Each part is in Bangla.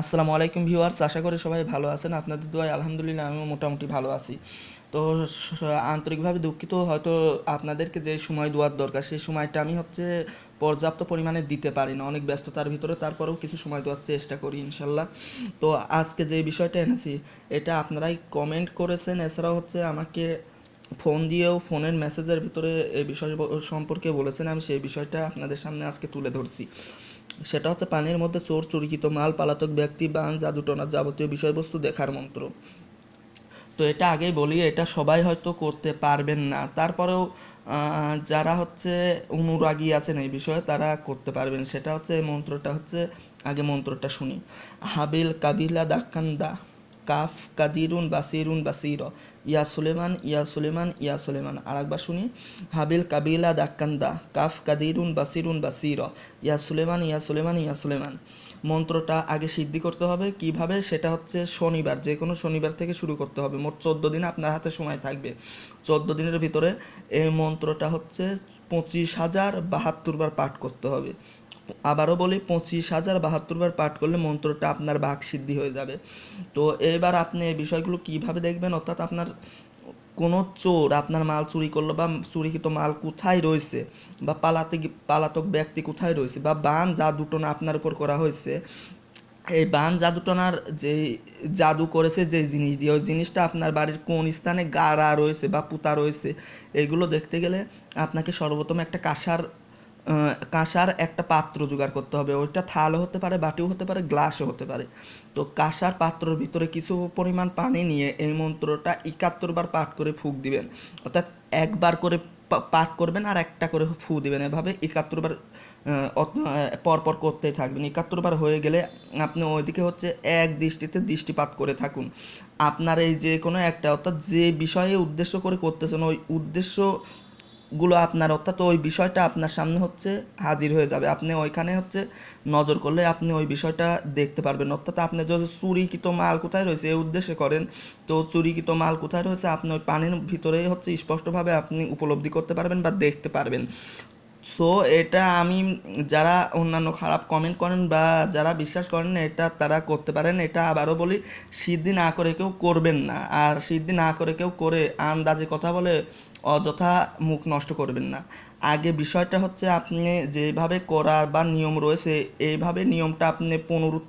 আসসালামু আলাইকুম ভিউয়ার্স, আশা করি সবাই ভালো আছেন। আপনাদের দোয়ায় আলহামদুলিল্লাহ আমিও মোটামুটি ভালো আছি। তো আন্তরিকভাবে দুঃখিত, হয়তো আপনাদেরকে যে সময় দেওয়ার দরকার, সেই সময়টা আমি হচ্ছে পর্যাপ্ত পরিমাণে দিতে পারি না। অনেক ব্যস্ততার ভিতরে তারপরেও কিছু সময় দেওয়ার চেষ্টা করি ইনশাল্লাহ। তো আজকে যে বিষয়টা এনেছি, এটা আপনারাই কমেন্ট করেছেন। এছাড়াও হচ্ছে আমাকে ফোন দিয়েও ফোনের মেসেজের ভিতরে এই বিষয় সম্পর্কে বলেছেন। আমি সেই বিষয়টা আপনাদের সামনে আজকে তুলে ধরছি। সেটা হচ্ছে পানির মধ্যে চোর, চুরিকিত, মাল পালাতক ব্যক্তি, বান, জাদুটনা যাবতীয় বিষয়বস্তু দেখার মন্ত্র। তো এটা আগেই বলি এটা সবাই হয়তো করতে পারবেন না। তারপরেও যারা হচ্ছে অনুরাগী আছেন এই বিষয়ে তারা করতে পারবেন। সেটা হচ্ছে এই মন্ত্রটা হচ্ছে, আগে মন্ত্রটা শুনি। হাবিল কাবিলা দাক্কান্দা। কাফ, কাদিরুন, বাসিরুন, বাসির। ইয়া সুলেমান ইয়া সুলেমান ইয়া সুলেমান। আর একবার শুনি। হাবিল কাবিলা দাক্কান্দা। কাফ, কাদিরুন, বাসিরুন, বাসির। ইয়া সুলেমান ইয়া সুলেমান ইয়া সুলেমান। মন্ত্রটা আগে সিদ্ধি করতে হবে। কীভাবে? সেটা হচ্ছে শনিবার। যে কোনো শনিবার থেকে শুরু করতে হবে। মোট চোদ্দ দিন আপনার হাতে সময় থাকবে। চোদ্দ দিনের ভিতরে এই মন্ত্রটা হচ্ছে পঁচিশ হাজার বাহাত্তর বার পাঠ করতে হবে। আবারও বলি, পঁচিশ হাজার বাহাত্তর বার পাঠ করলে মন্ত্রটা আপনার বাক সিদ্ধি হয়ে যাবে। তো এবার আপনি এই বিষয়গুলো কীভাবে দেখবেন? অর্থাৎ আপনার কোনো চোর আপনার মাল চুরি করল বা চুরিকৃত মাল কোথায় রয়েছে বা পালাতে পালাতক ব্যক্তি কোথায় রয়েছে বা বান জাদুটনা আপনার উপর করা হয়েছে। এই বান জাদুটনার যে জাদু করেছে যে জিনিস দিয়ে, ওই জিনিসটা আপনার বাড়ির কোন স্থানে গাড়া রয়েছে বা পুতা রয়েছে, এগুলো দেখতে গেলে আপনাকে সর্বপ্রথম একটা কাঁসার কাঁসার একটা পাত্র জোগাড় করতে হবে। ওইটা থালও হতে পারে বাটিও হতে পারে গ্লাসও হতে পারে। তো কাঁসার পাত্রর ভিতরে কিছু পরিমাণ পানি নিয়ে এই মন্ত্রটা একাত্তর বার পাঠ করে ফুঁক দিবেন। অর্থাৎ একবার করে পাঠ করবেন আর একটা করে ফু দিবেন। এভাবে একাত্তর বার আহ, অত- আহ, পরপর করতেই থাকবেন। একাত্তর বার হয়ে গেলে আপনি ওইদিকে হচ্ছে এক দৃষ্টিতে দৃষ্টিপাত করে থাকুন। আপনার এই যে কোনো একটা অর্থাৎ যে বিষয়ে উদ্দেশ্য করে করতেছেন ওই উদ্দেশ্য গুলো আপনার, অর্থাৎ ওই বিষয়টা আপনার সামনে হচ্ছে হাজির হয়ে যাবে। আপনি ওইখানে হচ্ছে নজর করলে আপনি ওই বিষয়টা দেখতে পারবেন। অর্থাৎ আপনি যদি চুরিকৃত মাল কোথায় রয়েছে এই উদ্দেশ্যে করেন, তো চুরিকৃত মাল কোথায় রয়েছে, আপনি ওই পানির ভিতরেই হচ্ছে স্পষ্টভাবে আপনি উপলব্ধি করতে পারবেন বা দেখতে পারবেন। সো এটা আমি যারা অন্যান্য খারাপ কমেন্ট করেন বা যারা বিশ্বাস করেন, এটা তারা করতে পারেন। এটা আবারও বলি, সিদ্ধি না করে কেউ করবেন না। আর সিদ্ধি না করে কেউ করে আন্দাজে কথা বলে অযথা মুখ নষ্ট করবেন না। আগে বিষয়টা হচ্ছে আপনি যেভাবে করা বা নিয়ম রয়েছে, এইভাবে নিয়মটা আপনি পুনরুত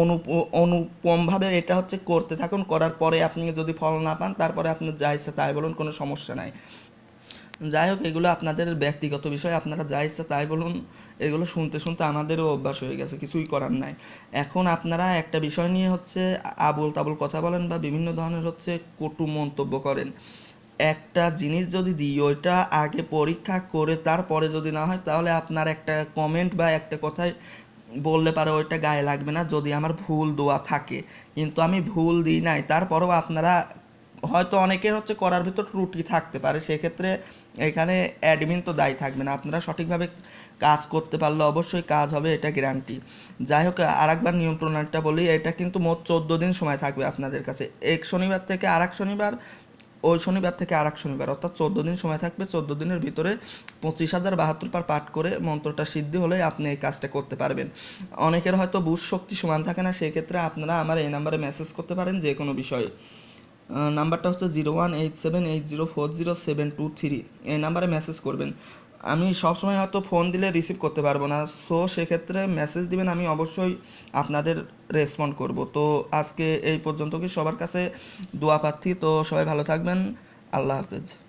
অনু অনুপমভাবে এটা হচ্ছে করতে থাকুন। করার পরে আপনি যদি ফল না পান, তারপরে আপনি যা ইচ্ছা তাই বলুন, কোনো সমস্যা নাই। যাই হোক এগুলো আপনাদের ব্যক্তিগত বিষয়, আপনারা যা ইচ্ছা তাই বলুন। এগুলো শুনতে শুনতে আমাদেরও অভ্যাস হয়ে গেছে, কিছুই করার নাই। এখন আপনারা একটা বিষয় নিয়ে হচ্ছে আবল তাবল কথা বলেন বা বিভিন্ন ধরনের হচ্ছে কটু মন্তব্য করেন। একটা জিনিস যদি দিই, ওইটা আগে পরীক্ষা করে তারপরে যদি না হয়, তাহলে আপনার একটা কমেন্ট বা একটা কথায় বললে পারে ওইটা গায়ে লাগবে না, যদি আমার ভুল দেওয়া থাকে। কিন্তু আমি ভুল দিই নাই, তারপরেও আপনারা হয়তো অনেকের হচ্ছে করার ভিতর ত্রুটি থাকতে পারে, সেক্ষেত্রে এখানে অ্যাডমিন তো দায়ী থাকবে না। আপনারা সঠিকভাবে কাজ করতে পারলে অবশ্যই কাজ হবে, এটা গ্যারান্টি যাই হোক আর একবার নিয়ম বলি, এটা কিন্তু মোট চোদ্দ দিন সময় থাকবে আপনাদের কাছে। এক শনিবার থেকে আর শনিবার, ওই শনিবার থেকে আর এক শনিবার, অর্থাৎ চোদ্দ দিন সময় থাকবে, চোদ্দ দিনের ভিতরে পঁচিশ হাজার বাহাত্তর পার পাঠ করে মন্ত্রটা সিদ্ধি হলে আপনি এই কাজটা করতে পারবেন। অনেকের হয়তো বুঝ শক্তি সমান থাকে না, সেক্ষেত্রে আপনারা আমার এই নাম্বারে মেসেজ করতে পারেন যে কোনো বিষয়ে। নাম্বারটা হচ্ছে zero one eight seven eight zero four zero seven two three. এই নাম্বারে মেসেজ করবেন। আমি সবসময় হয়তো ফোন দিলে রিসিভ করতে পারব না। সো সেক্ষেত্রে মেসেজ দিবেন, আমি অবশ্যই আপনাদের রেসপন্ড করব। তো, আজকে এই পর্যন্ত কি সবার কাছে দোয়া প্রার্থী? তো, সবাই ভালো থাকবেন। আল্লাহ হাফেজ।